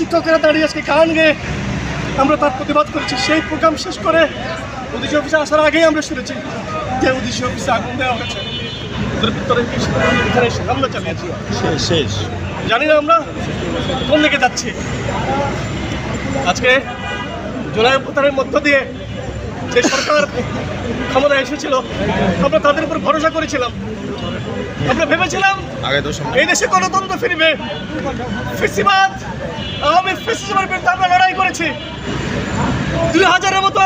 শিক্ষকেরা দাঁড়িয়ে আজকে গান গেয়ে আমরা তার প্রতিবাদ করেছি। সেই প্রোগ্রাম শেষ করে উদ্দেশ্য অফিসে আসার আগেই আমরা শুনেছি যে উদ্দেশ্য অফিসে আগুন দেওয়া হয়েছে। হামলা চালিয়েছি। শেষ জানি না আমরা কোন দিকে যাচ্ছি। আজকে জুলাই প্রতারের মধ্য দিয়ে যে সরকার ক্ষমতায় এসেছিল আমরা তাদের উপর ভরসা করেছিলাম। আমরা ভেবেছিলাম এই দেশে গণতন্ত্র ফিরবে। ফেসিবাদ আওয়ামী ফেসিবাদের বিরুদ্ধে আমরা লড়াই করেছি। দুই হাজারের মতো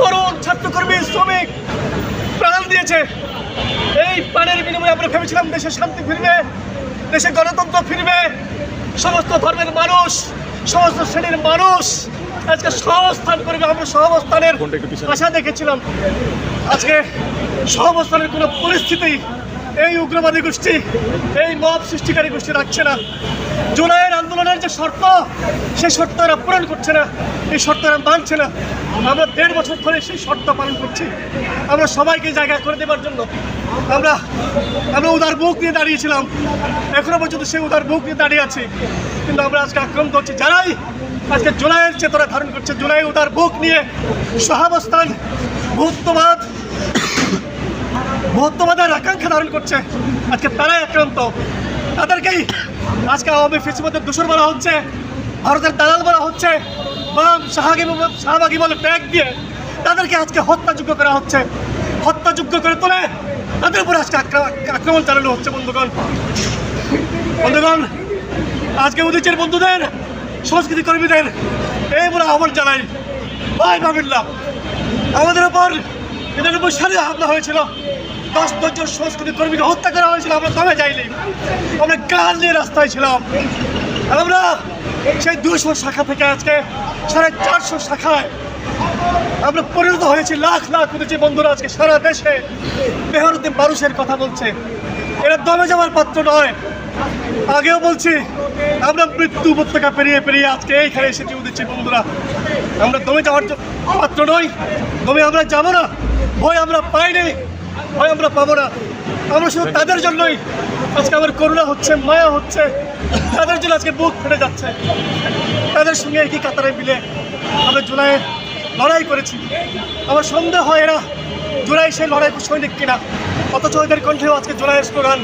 তরুণ ছাত্রকর্মী শ্রমিক প্রাণ দিয়েছে। এই প্রাণের বিনিময়ে আমরা ভেবেছিলাম দেশে শান্তি ফিরবে দেশে গণতন্ত্র ফিরবে। সমস্ত ধর্মের মানুষ সমস্ত শ্রেণির মানুষ আজকে সহবস্থান করবে আমরা সহবস্থানের? আশা দেখেছিলাম আজকে সহবস্থানের কোনো পরিস্থিতি এই উগ্রবাদী গোষ্ঠী, এই মব সৃষ্টিকারী গোষ্ঠী রাখছে না। জুলাইয়ের আন্দোলনের যে শর্ত, সেই শর্ত এরা পূরণ করছে না। এই শর্ত এরা মানছে না। আমরা দেড় বছর ধরে সেই শর্ত পালন করছি। আমরা সবাইকে জায়গা করে দেবার জন্য। আমরা আমরা উদার বুক নিয়ে দাঁড়িয়েছিলাম। এখনও পর্যন্ত সেই উদার বুক নিয়ে দাঁড়িয়ে আছি। কিন্তু আমরা আজকে আক্রান্ত হচ্ছি। যারাই আজকে জুলাইয়ের চেতনা ধারণ করছে, জুলাই উদার বুক নিয়ে সহাবস্থান, ভূতবাদ বর্তমানের আকাঙ্ক্ষা ধারণ করছে। আজকে তারাই আক্রান্ত। তাদেরকেই আজকে আওয়ামী ফেসিবাদের দূষণ বলা হচ্ছে, ভারতের দালাল বলা হচ্ছে, বাম শাহাগি শাহবাগি বলে ট্যাগ দিয়ে তাদেরকে আজকে হত্যাযোগ্য করা হচ্ছে। হত্যাযোগ্য করে তোলে তাদের উপরে আজকে আক্রমণ চালানো হচ্ছে, বন্ধুগণ। বন্ধুগণ, আজকে উদিচের বন্ধুদের, সংস্কৃতি কর্মীদের এই বলে আহ্বান জানাই। ভাই বাবিল্লা আমাদের উপর এদের উপর সারি হামলা হয়েছিল। দশ দশজন সংস্কৃতি কর্মীকে হত্যা করা হয়েছিল, আমরা দমে যাইনি। আমরা গান নিয়ে রাস্তায় ছিলাম। আমরা সেই দুশো শাখা থেকে আজকে সাড়ে চারশো শাখায় আমরা পরিণত হয়েছি। লাখ লাখ উঠেছি বন্ধুরা আজকে সারা দেশে। মেহনতি মানুষের কথা বলছে। এরা দমে যাওয়ার পাত্র নয়। আগেও বলছি, আমরা মৃত্যু উপত্যকা পেরিয়ে পেরিয়ে আজকে এইখানে এসেছি উঠেছি বন্ধুরা। আমরা দমে যাওয়ার পাত্র নই। দমে আমরা যাব না। ভয় আমরা পাইনি। ভয় আমরা পাবো না। আমরা শুধু তাদের জন্যই আজকে আমার করুণা হচ্ছে মায়া হচ্ছে। তাদের জন্য আজকে বুক ফেটে যাচ্ছে। তাদের সঙ্গে একই কাতারে মিলে আমরা জুলাই লড়াই করেছি। আমার সন্দেহ হয় এরা জুলাই সেই লড়াই সৈনিক কিনা। অথচ এদের কণ্ঠেও আজকে জুলাইয়ের স্লোগান।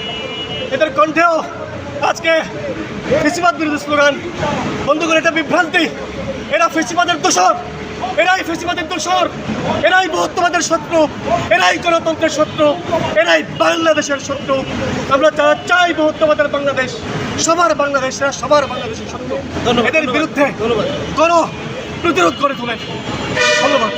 এদের কণ্ঠেও আজকে ফেসিবাদ বিরোধী স্লোগান। বন্ধুগণ এটা বিভ্রান্তি। এরা ফেসিবাদের দোষর। এরাই ফেসিবাদের দোষর এরাই বহুত্ববাদের শত্রু এরাই গণতন্ত্রের শত্রু এরাই বাংলাদেশের শত্রু। আমরা যারা চাই বহুত্ববাদের বাংলাদেশ সবার বাংলাদেশ এরা সবার বাংলাদেশের শত্রু। এদের বিরুদ্ধে গণ প্রতিরোধ করে তোলেন। ধন্যবাদ।